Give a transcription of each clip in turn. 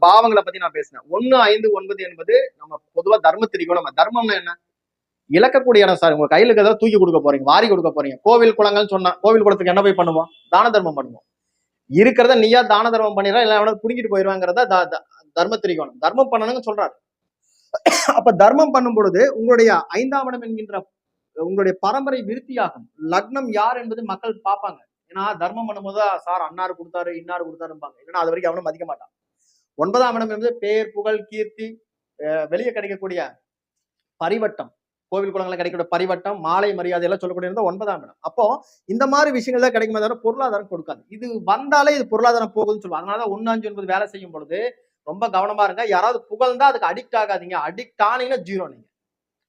பாவங்களை பத்தி நான் பேசினேன் ஒண்ணு ஐந்து ஒன்பது என்பது நம்ம பொதுவா தர்ம நம்ம தர்மம்னா என்ன? இழக்கக்கூடிய இடம் சார் உங்க கையில இருக்கிறத தூக்கி கொடுக்க போறீங்க வாரி கொடுக்க போறீங்க. கோவில் குளங்கள்னு சொன்னா கோவில் குளத்துக்கு என்ன போய் பண்ணுவோம்? தான தர்மம் பண்ணுவோம். இருக்கிறத நீயா தான தர்மம் பண்ணிடுறா இல்லை அவனை புடுங்கிட்டு போயிருவாங்கிறத த- தர்ம திரிகோணம் தர்மம் பண்ணணும்னு சொல்றாரு. அப்ப தர்மம் பண்ணும் பொழுது உங்களுடைய ஐந்தாம் இடம் என்கின்ற உங்களுடைய பரம்பரை விருத்தியாகும். லக்னம் யார் என்பது மக்கள் பார்ப்பாங்க. ஏன்னா தர்மம் பண்ணும்போது சார் அன்னார் கொடுத்தாரு இன்னார் கொடுத்தாருப்பாங்க இல்லைன்னா அது வரைக்கும் அவனும் மதிக்க மாட்டான். ஒன்பதாம் இடம் என்பது பேர் புகழ் கீர்த்தி வெளியே கிடைக்கக்கூடிய பரிவட்டம். கோவில் குளங்களை கிடைக்கக்கூடிய பரிவட்டம் மாலை மரியாதை எல்லாம் சொல்லக்கூடிய ஒன்பதாம் இடம். அப்போ இந்த மாதிரி விஷயங்கள் தான் கிடைக்குமே தவிர பொருளாதாரம் கொடுக்காது. இது வந்தாலே இது பொருளாதாரம் போகுதுன்னு சொல்லுவாங்க. அதனால ஒன்னு அஞ்சு ஒன்பது வேலை செய்யும் பொழுது ரொம்ப கவனமா இருங்க. யாராவது புகழ்ந்தா அதுக்கு அடிக்ட் ஆகாதீங்க. அடிக்ட் ஆனீங்கன்னா ஜீரோ நீங்க.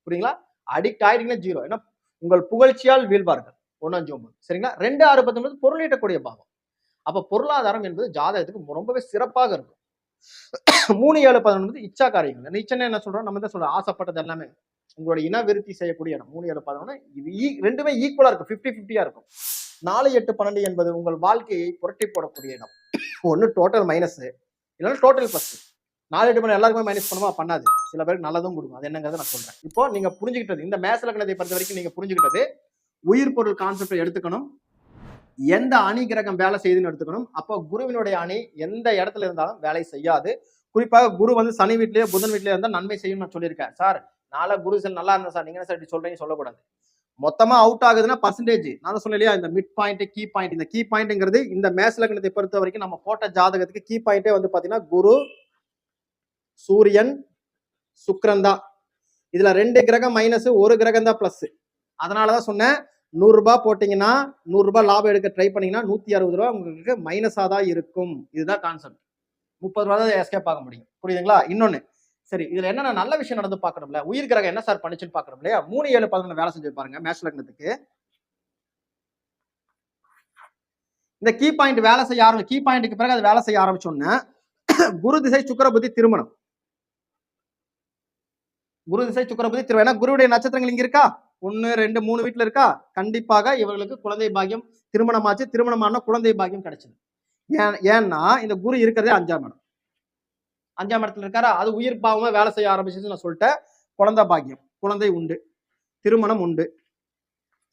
புரியுங்களா? அடிக்ட் ஆயிட்டீங்கன்னா ஜீரோ ஏன்னா உங்கள் புகழ்ச்சியால் வீழ்வார்கள். ஒன்னு அஞ்சு ஒன்பது. சரிங்களா? ரெண்டு ஆறு பத்தொன்பது பொருளீட்டக்கூடிய பாவம். அப்ப பொருளாதாரம் என்பது ஜாதகத்துக்கு ரொம்பவே சிறப்பாக இருக்கும். மூணு ஏழு பதினொன்று வந்து இச்சா காரியங்கள். அந்த இச்சனை என்ன சொல்றோம்? நம்ம தான் சொல்றோம்? ஆசைப்பட்டது எல்லாமே. உங்களோட இன விருத்தி செய்யக்கூடிய இடம். மூணு ஏழு பதினொன்று இது ஈ- ரெண்டுமே ஈக்குவலா இருக்கும். ஃபிஃப்டி ஃபிஃப்டியா இருக்கும். நாலு எட்டு பன்னெண்டு என்பது உங்கள் வாழ்க்கையை புரட்டி போடக்கூடிய இடம். ஒன்று டோட்டல் மைனஸ் இல்லைன்னா டோட்டல் ப்ளஸ் நாலு எட்டு பண்ண எல்லாருக்குமே மைனஸ் பண்ணுமா? பண்ணாது. சில பேருக்கு நல்லதும் கொடுக்கும். அது என்னங்கிறத நான் சொல்றேன். இப்போ நீங்க புரிஞ்சுக்கிட்டது இந்த மேச லக்னத்தை பொறுத்த வரைக்கும் நீங்க புரிஞ்சுக்கிட்டது உயிர் பொருள் கான்செப்டை எடுத்துக்கணும். எந்த அணி கிரகம் வேலை செய்யுதுன்னு எடுத்துக்கணும். அப்போ குருவினுடைய அணி எந்த இடத்துல இருந்தாலும் வேலை செய்யாது. குறிப்பாக குரு வந்து சனி வீட்லயோ புதன் வீட்லயே இருந்தால் நன்மை செய்யும் நான் சொல்லியிருக்கேன். சார் நாளை குரு செல் நல்லா இருந்தேன் சார். நீங்க என்ன சார் இப்படி சொல்றீங்க சொல்லக்கூடாது. மொத்தமா அவுட் ஆகுதுன்னா பர்சன்டேஜ் நான் சொன்ன சொன்னேன் இல்லையா இந்த மிட் பாயிண்ட் கீ பாயிண்ட் இந்த கீ பாயிண்ட்ங்கிறது இந்த மேசலகினத்தை பொறுத்த வரைக்கும் நம்ம போட்ட ஜாதகத்துக்கு கீ பாயிண்டே வந்து பாத்தீங்கன்னா குரு சூரியன் சுக்ரன் தான். இதுல ரெண்டு கிரகம் மைனஸ் ஒரு கிரகம் தான் பிளஸ் அதனாலதான் சொன்னேன் நூறுரூபா போட்டிங்கன்னா நூறுரூபா லாபம் எடுக்க ட்ரை பண்ணிங்கன்னா நூற்றி அறுபது ரூபா உங்களுக்கு மைனஸாக தான் இருக்கும். இதுதான் கான்செப்ட் முப்பது ரூபா தான் எஸ்கேப் ஆக முடியும். புரியுதுங்களா? இன்னொன்று சரி இதில் என்னென்ன நல்ல விஷயம் நடந்து பார்க்கணும்ல? உயிர் கிரகம் என்ன சார் பண்ணிச்சுன்னு பார்க்கணும் இல்லையா மூணு ஏழு பதினொன்று வேலை செஞ்சு பாருங்க மேஷ் லக்னத்துக்கு. இந்த கீ பாயிண்ட் வேலை செய்ய ஆரம்பி கீ பாயிண்ட்டுக்கு பிறகு அது வேலை செய்ய ஆரம்பிச்சோன்னே குரு திசை சுக்கிர புத்தி திருமணம். குரு திசை சுக்கிர புத்தி திருமணம். ஏன்னா குருவுடைய நட்சத்திரங்கள் இங்க இருக்கா? ஒன்று ரெண்டு மூணு வீட்டில் இருக்கா? கண்டிப்பாக இவர்களுக்கு குழந்தை பாக்கியம் திருமணமாச்சு. திருமணமான குழந்தை பாக்கியம் கிடைச்சது. ஏன் ஏன்னா இந்த குரு இருக்கிறதே அஞ்சாம் இடம். அஞ்சாம் இடத்துல இருக்காரா? அது உயிர் பாவமா வேலை செய்ய ஆரம்பிச்சதுன்னு நான் சொல்லிட்டேன். குழந்தை பாக்கியம். குழந்தை உண்டு. திருமணம் உண்டு.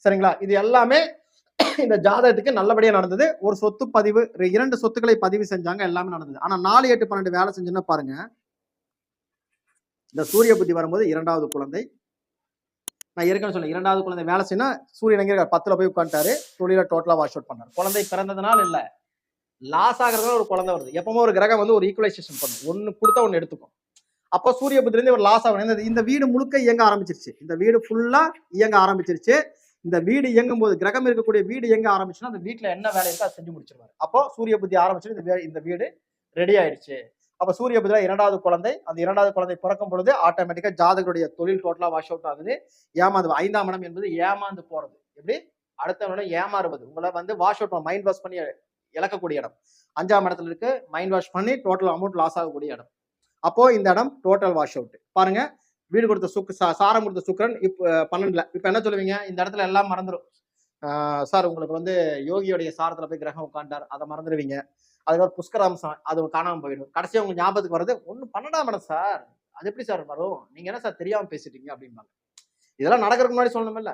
சரிங்களா? இது எல்லாமே இந்த ஜாதகத்துக்கு நல்லபடியா நடந்தது. ஒரு சொத்து பதிவு ரெ- இரண்டு சொத்துக்களை பதிவு செஞ்சாங்க. எல்லாமே நடந்தது. ஆனா நாலு எட்டு பன்னெண்டு வேலை செஞ்சுன்னா பாருங்க. இந்த சூரிய புத்தி வரும்போது இரண்டாவது குழந்தை நான் ஏற்கனவே சொன்னேன் இரண்டாவது குழந்தை வேலை செய்யணும் சூரியன் எங்க பத்துல போய் உட்காந்துட்டாரு. தொழில டோட்டலா வாஷ் அவுட் பண்ணார் குழந்தை பிறந்ததுனால இல்ல. லாஸ் ஆகிறதுனால ஒரு குழந்தை வருது. எப்பவுமே ஒரு கிரகம் வந்து ஒரு ஈக்குவலைசேஷன் பண்ணும். ஒன்னு கொடுத்தா ஒன்று எடுத்துக்கும். அப்போ சூரிய புத்திலேருந்து ஒரு லாஸ் ஆகணும் இந்த- இந்த வீடு முழுக்க இயங்க ஆரம்பிச்சிருச்சு. இந்த வீடு ஃபுல்லா இயங்க ஆரம்பிச்சிருச்சு. இந்த வீடு இயங்கும் போது கிரகம் இருக்கக்கூடிய வீடு இயங்க ஆரம்பிச்சுன்னா அந்த வீட்டுல என்ன வேலை இருக்கோ அதை செஞ்சு முடிச்சிருவாரு. அப்போ சூரிய புத்தி ஆரம்பிச்சு இந்த இந்த வீடு ரெடி ஆயிடுச்சு. அப்ப சூரிய புதிரா இரண்டாவது குழந்தை அந்த இரண்டாவது குழந்தை பிறக்கும் பொழுது ஆட்டோமேட்டிக்கா ஜாதகருடைய தொழில் டோட்டலா வாஷ் அவுட் ஆகுது. ஏமாந்து ஐந்தாம் இடம் என்பது ஏமாந்து போறது. எப்படி? அடுத்த இடம் ஏமாறுவது. உங்களை வந்து வாஷ் அவுட் மைண்ட் வாஷ் பண்ணி இழக்கக்கூடிய இடம். அஞ்சாம் இடத்துல இருக்கு மைண்ட் வாஷ் பண்ணி டோட்டல் அமௌண்ட் லாஸ் ஆகக்கூடிய இடம். அப்போ இந்த இடம் டோட்டல் வாஷ் அவுட் பாருங்க வீடு கொடுத்த சுக்கு சா- சாரம் கொடுத்த சுக்கரன் இப்ப பன்னெண்டுல. இப்ப என்ன சொல்லுவீங்க? இந்த இடத்துல எல்லாம் மறந்துடும் சார் உங்களுக்கு வந்து யோகியோடைய சாரத்துல போய் கிரகம் உட்காண்டார் அதை மறந்துடுவீங்க அதுக்கப்புறம் புஷ்கராம்சம் அது காணாமல் போயிடும். கடைசியாக உங்க ஞாபகத்துக்கு வர்றது ஒன்றும் பண்ணடா மேடம் சார். அது எப்படி சார் வரும்? நீங்கள் என்ன சார் தெரியாமல் பேசிட்டீங்க? அப்படிம்பாங்க. இதெல்லாம் நடக்கிறதுக்கு முன்னாடி சொல்லணும் இல்ல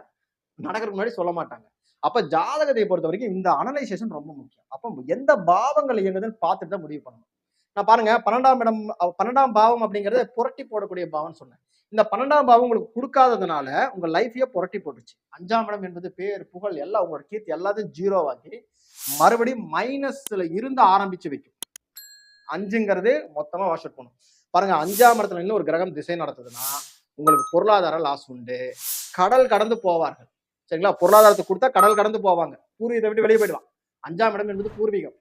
நடக்கிறதுக்கு முன்னாடி சொல்ல மாட்டாங்க. அப்போ ஜாதகத்தை பொறுத்த வரைக்கும் இந்த அனலைசேஷன் ரொம்ப முக்கியம். அப்போ எந்த பாவங்கள் இயங்குதுன்னு பார்த்துட்டு தான் முடிவு பண்ணணும். நான் பாருங்க பன்னெண்டாம் இடம் பன்னெண்டாம் பாவம் அப்படிங்கறத புரட்டி போடக்கூடிய பாவம்னு சொன்னேன். இந்த பன்னெண்டாம் பாவம் உங்களுக்கு கொடுக்காததுனால உங்க லைஃபையே புரட்டி போட்டுச்சு அஞ்சாம் இடம் என்பது பேர் புகழ் எல்லாம் உங்களோட கீர்த்தி எல்லாத்தையும் ஜீரோவாக்கி மறுபடியும் மைனஸ்ல இருந்து ஆரம்பிச்சு வைக்கும். அஞ்சுங்கிறது மொத்தமா வாஷ் அவுட் பண்ணும். பாருங்க அஞ்சாம் இடத்துல இன்னும் ஒரு கிரகம் திசை நடத்துதுன்னா உங்களுக்கு பொருளாதார லாஸ் உண்டு. கடல் கடந்து போவார்கள். சரிங்களா? பொருளாதாரத்தை கொடுத்தா கடல் கடந்து போவாங்க. பூர்வீகத்தை விட்டு வெளியே போயிடுவான். அஞ்சாம் இடம் என்பது பூர்வீகம்.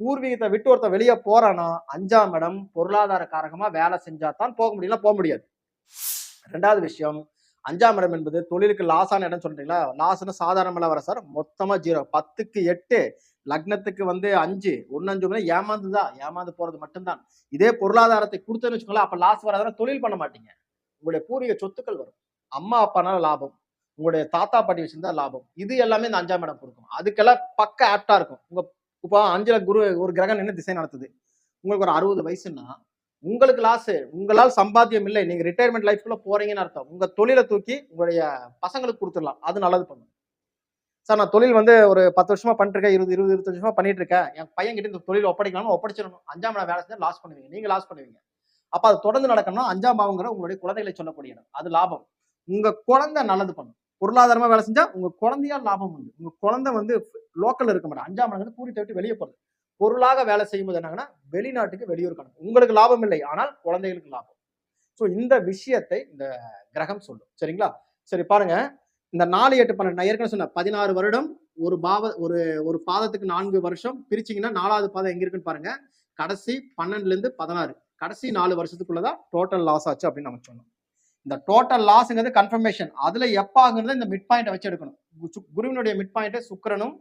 பூர்வீகத்தை விட்டு ஒருத்தன் வெளியே போறானா? அஞ்சாம் இடம் பொருளாதார காரகமா வேலை செஞ்சா தான் போக முடியல போக முடியாது. ரெண்டாவது விஷயம் அஞ்சாம் இடம் என்பது தொழிலுக்கு லாஸான இடம் சொல்றீங்களா? லாஸ்னு சாதாரணமெல்லாம் வர சார் மொத்தமா ஜீரோ பத்துக்கு எட்டு லக்னத்துக்கு வந்து அஞ்சு. ஒன்னு அஞ்சு ஒண்ணு ஏமாந்துதான் ஏமாந்து போறது மட்டும்தான். இதே பொருளாதாரத்தை கொடுத்தேன்னு வச்சுக்கோங்களேன் அப்ப லாஸ் வராதுன்னா தொழில் பண்ண மாட்டீங்க. உங்களுடைய பூர்வீக சொத்துக்கள் வரும். அம்மா அப்பானால லாபம். உங்களுடைய தாத்தா பாட்டி வச்சிருந்தா லாபம். இது எல்லாமே இந்த அஞ்சாம் இடம் கொடுக்கும் அதுக்கெல்லாம் பக்க ஆப்டா இருக்கும். உங்க இப்போ அஞ்சுல குரு ஒரு கிரகம் நின்று திசை நடத்துது. உங்களுக்கு ஒரு அறுபது வயசுன்னா உங்களுக்கு லாஸ் உங்களால் சம்பாத்தியம் இல்லை நீங்க ரிட்டையர்மெண்ட் லைஃப்குள்ள போறீங்கன்னு அர்த்தம். உங்க தொழிலை தூக்கி உங்களுடைய பசங்களுக்கு கொடுத்துடலாம். அது நல்லது பண்ணும். சார் நான் தொழில் வந்து ஒரு பத்து வருஷமா பண்ணிருக்கேன் இருபது இருபது இருபத்தஞ்சு வருஷமா பண்ணிட்டு இருக்கேன் என் பையன் கிட்ட இந்த தொழில் ஒப்படைக்கலாம்னு ஒப்படைச்சிடணும். அஞ்சாம் இடம் வேலை செஞ்சா லாஸ் பண்ணுவீங்க. நீங்க லாஸ் பண்ணுவீங்க. அப்ப அது தொடர்ந்து நடக்கணும்னா அஞ்சாம் பாவங்கிற உங்களுடைய குழந்தைகளை சொல்லக்கூடிய இடம். அது லாபம். உங்க குழந்தை நல்லது பண்ணும். பொருளாதாரமா வேலை செஞ்சா உங்க குழந்தையால் லாபம் உண்டு. உங்க குழந்தை வந்து லோக்கல்ல இருக்க மாட்டேன். அஞ்சாம் இடம் வந்து கூடி வெளியே போறது. பொருளாக வேலை செய்யும்போது என்னங்கன்னா வெளிநாட்டுக்கு வெளியூர் கணக்கு உங்களுக்கு லாபம் இல்லை ஆனால் குழந்தைகளுக்கு லாபம். ஸோ இந்த விஷயத்தை இந்த கிரகம் சொல்லும். சரிங்களா? சரி பாருங்க. இந்த நாலு எட்டு பன்னெண்டு நான் ஏற்கனவே சொன்னேன். பதினாறு வருடம் ஒரு பாவ ஒரு ஒரு பாதத்துக்கு நான்கு வருஷம். பிரிச்சிங்கன்னா நாலாவது பாதம் எங்க இருக்குன்னு பாருங்க. கடைசி பன்னெண்டுல இருந்து பதினாறு. கடைசி நாலு வருஷத்துக்குள்ளதான் டோட்டல் லாஸ் ஆச்சு அப்படின்னு நம்ம சொன்னோம். இந்த டோட்டல் லாஸ்ங்கிறது கன்ஃபர்மேஷன் அதுல எப்பாகுங்கிறத இந்த மிட் பாயிண்ட்டை வச்சு எடுக்கணும். குருவினுடைய மிட் பாயிண்ட்டை சுக்கிரனும்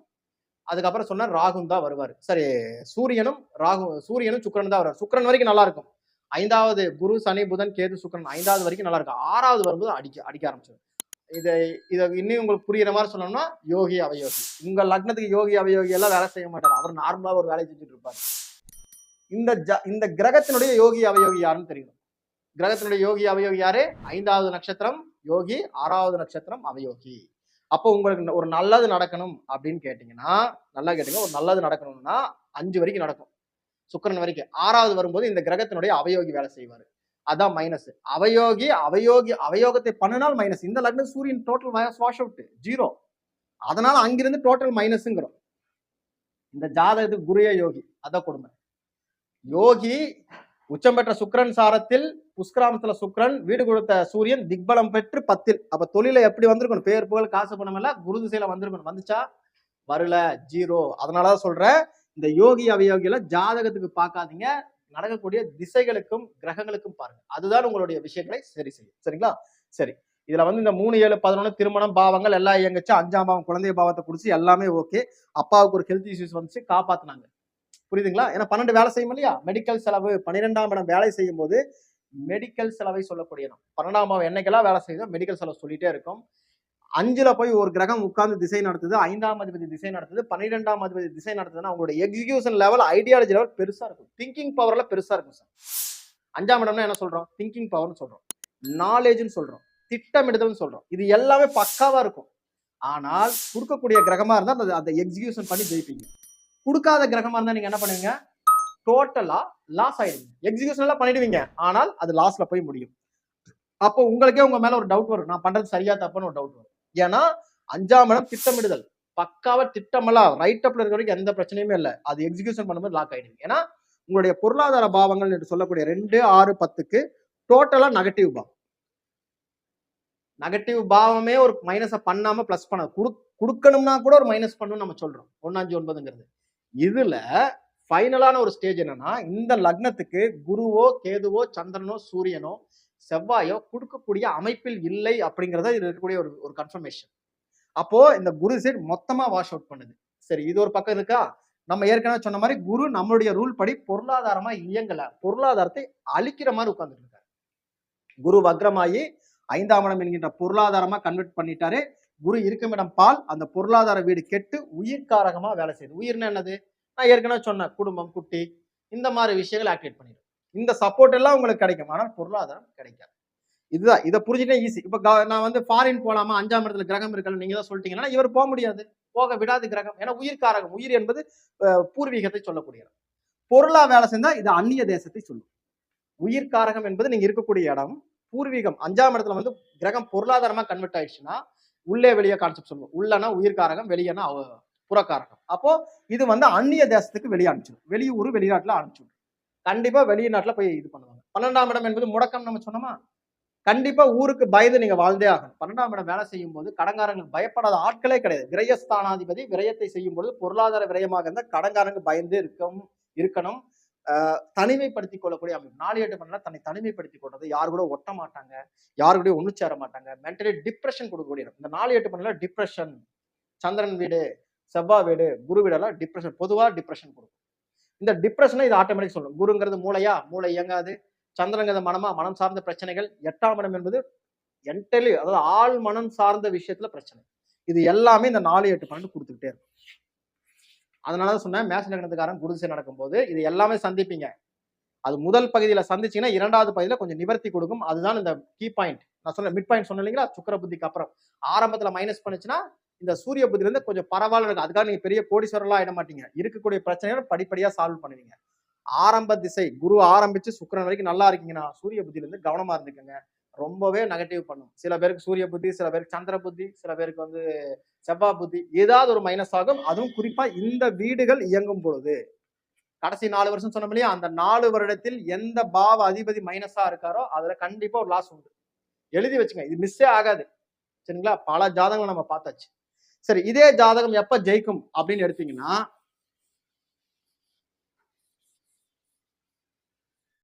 அதுக்கப்புறம் சொன்ன ராகுன் தான் வருவார். சரி சூரியனும் ராகு சூரியனும் சுக்கரன் தான் வருவார். சுக்கிரன் வரைக்கும் நல்லா இருக்கும். ஐந்தாவது குரு சனி புதன் கேது சுக்கிரன் ஐந்தாவது வரைக்கும் நல்லா இருக்கும். ஆறாவது வரும்போது அடிக்க அடிக்க ஆரம்பிச்சிடும் இதை இதை இன்னும் உங்களுக்கு புரியுற மாதிரி சொல்லணும்னா யோகி அவயோகி. உங்க லக்னத்துக்கு யோகி அவயோகி எல்லாம் வேலை செய்ய மாட்டார். அவர் நார்மலாக ஒரு வேலையை செஞ்சுட்டு இருப்பார். இந்த ஜ- இந்த கிரகத்தினுடைய யோகி அவயோகி யாருன்னு தெரியும்? கிரகத்தினுடைய யோகி அவயோகி யாரு? ஐந்தாவது நட்சத்திரம் யோகி ஆறாவது நட்சத்திரம் அவயோகி. அப்போ உங்களுக்கு ஒரு நல்லது நடக்கணும் அப்படின்னு கேட்டீங்கன்னா நல்லா கேட்டீங்க ஒரு நல்லது நடக்கணும்னா அஞ்சு வரைக்கும் நடக்கும். சுக்கிரன் வரைக்கும். ஆறாவது வரும்போது இந்த கிரகத்தினுடைய அவயோகி வேலை செய்வார். அதான் மைனஸ் அவயோகி அவயோகி அவயோகத்தை பண்ணினால் மைனஸ் இந்த லக்னம் சூரியன் டோட்டல் வாஷ் அவுட் ஜீரோ அதனால அங்கிருந்து டோட்டல் மைனஸுங்கிறோம் இந்த ஜாதகத்துக்கு குருய யோகி. அதான் கொடுமை. யோகி உச்சம் பெற்ற சுக்கிரன் சாரத்தில் புஷ்கராமத்துல சுக்கரன் வீடு கொடுத்த சூரியன் திக்பலம் பெற்று பத்தில். அப்ப தொழில எப்படி வந்திருக்கணும்? பேர் புகழ் காசு பணம் எல்லாம் குரு திசையில வந்திருக்கணும். வந்துச்சா? வரல ஜீரோ. அதனாலதான் சொல்றேன் இந்த யோகி அவயோகியில ஜாதகத்துக்கு பார்க்காதீங்க. நடக்கக்கூடிய திசைகளுக்கும் கிரகங்களுக்கும் பாருங்க. அதுதான் உங்களுடைய விஷயங்களை சரி செய்யும். சரிங்களா? சரி. இதுல வந்து இந்த மூணு ஏழு பதினொன்று திருமணம் பாவங்கள் எல்லாம் இயங்குச்சு. அஞ்சாம் பாவம் குழந்தை பாவத்தை குடிச்சு எல்லாமே ஓகே அப்பாவுக்கு ஒரு ஹெல்த் இஷ்யூஸ் வந்துச்சு காப்பாத்தினாங்க. புரியுதுங்களா? ஏன்னா பன்னெண்டு வேலை செய்யும் இல்லையா? மெடிக்கல் செலவு பன்னிரெண்டாம் இடம் வேலை செய்யும் போது மெடிக்கல் செலவை சொல்லக்கூடிய இடம். பன்னெண்டாம் என்னைக்கெல்லாம் வேலை செய்யுதோ மெடிக்கல் செலவு சொல்லிட்டே இருக்கும். அஞ்சுல போய் ஒரு கிரகம் உட்கார்ந்து திசை நடத்துது ஐந்தாம் அதிபதி திசை நடத்துது பன்னிரெண்டாம் அதிபதி திசை நடத்துதுன்னா அவங்களோட எக்ஸிகியூஷன் லெவல் ஐடியாலஜி லெவல் பெருசா இருக்கும். திங்கிங் பவர்ல பெருசா இருக்கும் சார் அஞ்சாம் இடம்னா என்ன சொல்றோம்? திங்கிங் பவர்னு சொல்றோம். நாலேஜ்னு சொல்றோம். திட்டமிடுதல்னு சொல்றோம். இது எல்லாமே பக்காவா இருக்கும். ஆனால் கொடுக்கக்கூடிய கிரகமா இருந்தால் அந்த எக்ஸிகியூஷன் பண்ணி ஜெயிப்பீங்க. கொடுக்காத கிரகமா இருந்தா நீங்க என்ன பண்ணுவீங்க? டோட்டலா லாஸ் ஆயிடுங்க எக்ஸிகியூஷன் பண்ணிடுவீங்க. ஆனால் அது லாஸ்ல போய் முடியும். அப்போ உங்களுக்கே உங்க மேல ஒரு டவுட் வரும். நான் பண்றது சரியா தப்புன்னு ஒரு டவுட் வரும். ஏன்னா அஞ்சாம் இடம் திட்டமிடுதல். பக்காவா திட்டமெல்லாம் ரைட் அப்ல இருக்க வரைக்கும் எந்த பிரச்சனையுமே இல்லை. அது எக்ஸிகியூஷன் பண்ணும்போது லாக் ஆயிடுங்க ஏன்னா உங்களுடைய பொருளாதார பாவங்கள் என்று சொல்லக்கூடிய ரெண்டு ஆறு பத்துக்கு டோட்டலா நெகட்டிவ் பாவம். நெகட்டிவ் பாவமே ஒரு மைனஸை பண்ணாம பிளஸ் பண்ண குடு கொடுக்கணும்னா கூட ஒரு மைனஸ் பண்ணணும்னு நம்ம சொல்றோம். ஒன்னாஞ்சு ஒன்பதுங்கிறது. இதுல ஃபைனலான ஒரு ஸ்டேஜ் என்னன்னா இந்த லக்னத்துக்கு குருவோ கேதுவோ சந்திரனோ சூரியனோ செவ்வாயோ கொடுக்கக்கூடிய அமைப்பில் இல்லை அப்படிங்கறத இது இருக்கக்கூடிய ஒரு ஒரு கன்ஃபர்மேஷன் அப்போ இந்த குரு சைடு மொத்தமா வாஷ் அவுட் பண்ணுது. சரி இது ஒரு பக்கம் இருக்கா? நம்ம ஏற்கனவே சொன்ன மாதிரி குரு நம்மளுடைய ரூல் படி பொருளாதாரமா இயங்கல. பொருளாதாரத்தை அழிக்கிற மாதிரி உட்கார்ந்துட்டு இருக்காரு. குரு வக்ரமாயி ஐந்தாம் இடம் என்கின்ற பொருளாதாரமா கன்வெர்ட் பண்ணிட்டாரு. குரு இருக்குமிடம் பால் அந்த பொருளாதார வீடு கெட்டு உயிர்காரகமாக வேலை செய்யுது. உயிர்னா என்னது? நான் ஏற்கனவே சொன்னேன் குடும்பம் குட்டி இந்த மாதிரி விஷயங்கள் ஆக்டிவேட் பண்ணிடும். இந்த சப்போர்ட் எல்லாம் உங்களுக்கு கிடைக்கும். ஆனால் பொருளாதாரம் கிடைக்காது. இதுதான். இதை புரிஞ்சுட்டே ஈஸி இப்போ நான் வந்து ஃபாரின் போகலாமா அஞ்சாம் இடத்துல கிரகம் இருக்கல நீங்க தான் சொல்லிட்டீங்கன்னா இவர் போக முடியாது. போக விடாது கிரகம். ஏன்னா உயிர்காரகம் உயிர் என்பது பூர்வீகத்தை சொல்லக்கூடிய பொருளா வேலை செஞ்சா இது அந்நிய தேசத்தை சொல்லும். உயிர்காரகம் என்பது நீங்க இருக்கக்கூடிய இடம். பூர்வீகம் அஞ்சாம் இடத்துல வந்து கிரகம் பொருளாதாரமா கன்வெர்ட் ஆயிடுச்சுன்னா உள்ளே வெளியே கான்செப்ட் சொல்லுவோம். உள்ளனா உயிர்காரகம் வெளியனா புறக்காரகம். அப்போ இது வந்து அந்நிய தேசத்துக்கு வெளியே அனுப்பிச்சிடும். வெளியூர் வெளிநாட்டுல அனுப்பிச்சிடும். கண்டிப்பா வெளிநாட்டுல போய் இது பண்ணுவாங்க. பன்னெண்டாம் இடம் என்பது முடக்கம் நம்ம சொன்னோமா? கண்டிப்பா ஊருக்கு பயந்து நீங்க வாழ்ந்தே ஆகணும். பன்னெண்டாம் இடம் வேலை செய்யும் போது கடங்காரங்களுக்கு பயப்படாத ஆட்களே கிடையாது. விரயஸ்தானாதிபதி விரயத்தை செய்யும் பொழுது பொருளாதார விரயமாக இருந்தால் கடங்காரங்க பயந்து இருக்கும் இருக்கணும். தனிமைப்படுத்தி தனிமைப்படுத்திக் கொள்ளக்கூடிய அமைப்பு. நாலு எட்டு பண்ணலாம் தன்னை தனிமைப்படுத்திக் கொள்றது. யாரு கூட ஒட்ட மாட்டாங்க. யாரு கூட ஒன்று சேர மாட்டாங்க. மென்டலி டிப்ரெஷன் கொடுக்கக்கூடிய இடம். இந்த நாலு எட்டு பண்ணல டிப்ரெஷன் சந்திரன் வீடு செவ்வாய் வீடு குரு வீடெல்லாம் டிப்ரெஷன் பொதுவாக டிப்ரெஷன் கொடுக்கும். இந்த டிப்ரெஷனை இது ஆட்டோமேட்டிக் சொல்லணும் குருங்கிறது மூளையா? மூளை இயங்காது. சந்திரங்கிறது மனமா? மனம் சார்ந்த பிரச்சனைகள். எட்டாம் மனம் என்பது என்டலி அதாவது ஆள் மனம் சார்ந்த விஷயத்துல பிரச்சனை. இது எல்லாமே இந்த நாலு எட்டு பன்னெண்டு கொடுத்துக்கிட்டே இருக்கும். அதனாலதான் சொன்னேன் மேஷ லக்னத்துக்காரன் குரு நடக்கும்போது இது எல்லாமே சந்திப்பீங்க. அது முதல் பகுதியில் சந்திச்சீங்கன்னா இரண்டாவது பகுதியில் கொஞ்சம் நிவர்த்தி கொடுக்கும். அதுதான் இந்த கீ பாயிண்ட் நான் சொன்ன மிட் பாயிண்ட் சொன்னேன் இல்லைங்களா? சுக்கர புத்திக்கு அப்புறம். ஆரம்பத்தில் மைனஸ் பண்ணுச்சுன்னா இந்த சூரிய புத்திலேருந்து கொஞ்சம் பரவாயில்ல இருக்கும் அதுக்காக நீங்கள் பெரிய கோடீஸ்வரலாம் ஆயிட மாட்டீங்க. இருக்கக்கூடிய பிரச்சனைகளை படிப்படியாக சால்வ் பண்ணுவீங்க. ஆரம்ப திசை குரு ஆரம்பிச்சு சுக்கரன் வரைக்கும் நல்லா இருக்கீங்கன்னா சூரிய புத்தியில கவனமாக கவனமா இருந்துக்கங்க. ரொம்பவே நெகட்டிவ் பண்ணும். சில பேருக்கு சூரிய புத்தி சில பேருக்கு சந்திர புத்தி சில பேருக்கு வந்து செவ்வாய் புத்தி ஏதாவது ஒரு மைனஸ் ஆகும். அதுவும் குறிப்பா இந்த வீடுகள் இயங்கும் பொழுது. கடைசி நாலு வருஷம் சொன்னோம் இல்லையா? அந்த நாலு வருடத்தில் எந்த பாவ அதிபதி மைனஸா இருக்காரோ அதுல கண்டிப்பா ஒரு லாஸ் உண்டு. எழுதி வச்சுங்க. இது மிஸ்ஸே ஆகாது. சரிங்களா? பல ஜாதகங்களை நம்ம பார்த்தாச்சு. சரி இதே ஜாதகம் எப்ப ஜெயிக்கும் அப்படின்னு எடுத்தீங்கன்னா